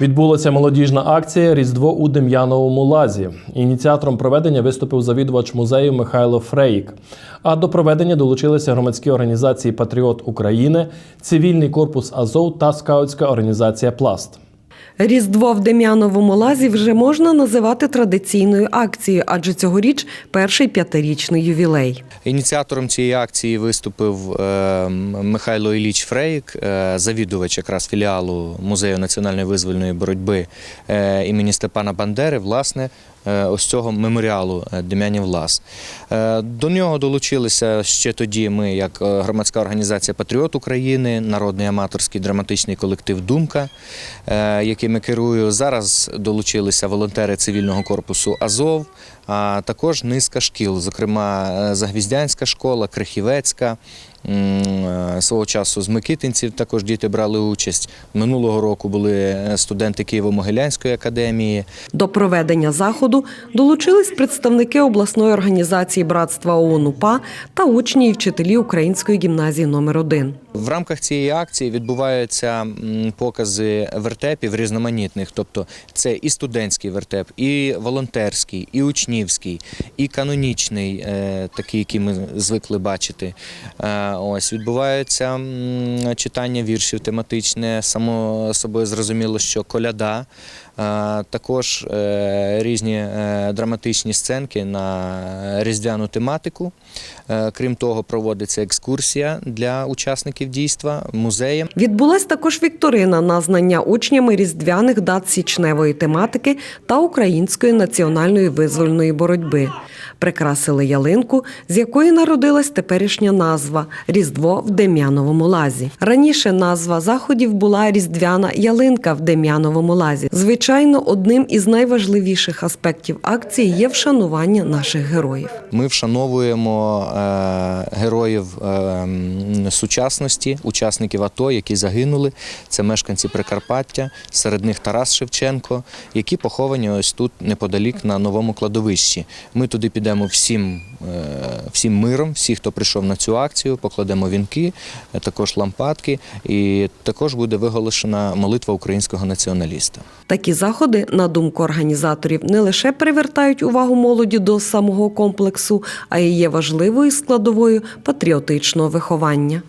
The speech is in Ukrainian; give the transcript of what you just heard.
Відбулася молодіжна акція Різдво у Дем'яновому лазі. Ініціатором проведення виступив завідувач музею Михайло Фрейк. А до проведення долучилися громадські організації Патріот України, Цивільний корпус Азов та скаутська організація Пласт. Різдво в Дем'яновому лазі вже можна називати традиційною акцією, адже цьогоріч перший п'ятирічний ювілей. Ініціатором цієї акції виступив е, Михайло Іліч Фрейк, е, завідувач якраз філіалу Музею національної визвольної боротьби е, імені Степана Бандери, власне, ось цього меморіалу е, Дем'янів Лас. Е, До нього долучилися ще тоді ми, як е, громадська організація Патріот України, народний аматорський драматичний колектив Думка, е, якими керую. Зараз долучилися волонтери цивільного корпусу Азов, а також низка шкіл, зокрема е, Загвіздянська школа, Крихівецька. Е, Свого часу з Микитинців також діти брали участь. Минулого року були е, студенти Києво-Могилянської академії. До проведення заходу долучились представники обласної організації братства ООН УПА та учні і вчителі Української гімназії номер 1 В рамках цієї акції відбуваються покази вертепів різноманітних, тобто це і студентський вертеп, і волонтерський, і учнівський, і канонічний, е, такий, який ми звикли бачити. Е, Ось відбувається читання віршів тематичне, само собою зрозуміло, що коляда. Е, Також різні драматичні сценки на різдвяну тематику. Крім того, проводиться екскурсія для учасників дійства музеєм. Відбулась також вікторина на знання учнями різдвяних дат січневої тематики та української національної визвольної боротьби. Прикрасили ялинку, з якої народилась теперішня назва Різдво в Дем'яновому лазі. Раніше назва заходів була Різдвяна ялинка в Дем'яновому лазі. Звичайно, одним із найважливіших аспектів акції є вшанування наших героїв. Ми вшановуємо е, героїв е, м, учасників АТО, які загинули. Це мешканці Прикарпаття, серед них Тарас Шевченко, які поховані ось тут неподалік на новому кладовищі. Ми туди підемо всім, е, всім миром, всі, хто прийшов на цю акцію, покладемо вінки, е, також лампадки, і також буде виголошена молитва українського націоналіста. Такі заходи, на думку організаторів, не лише привертають увагу молоді до самого комплексу, а й є важливою складовою патріотичного виховання.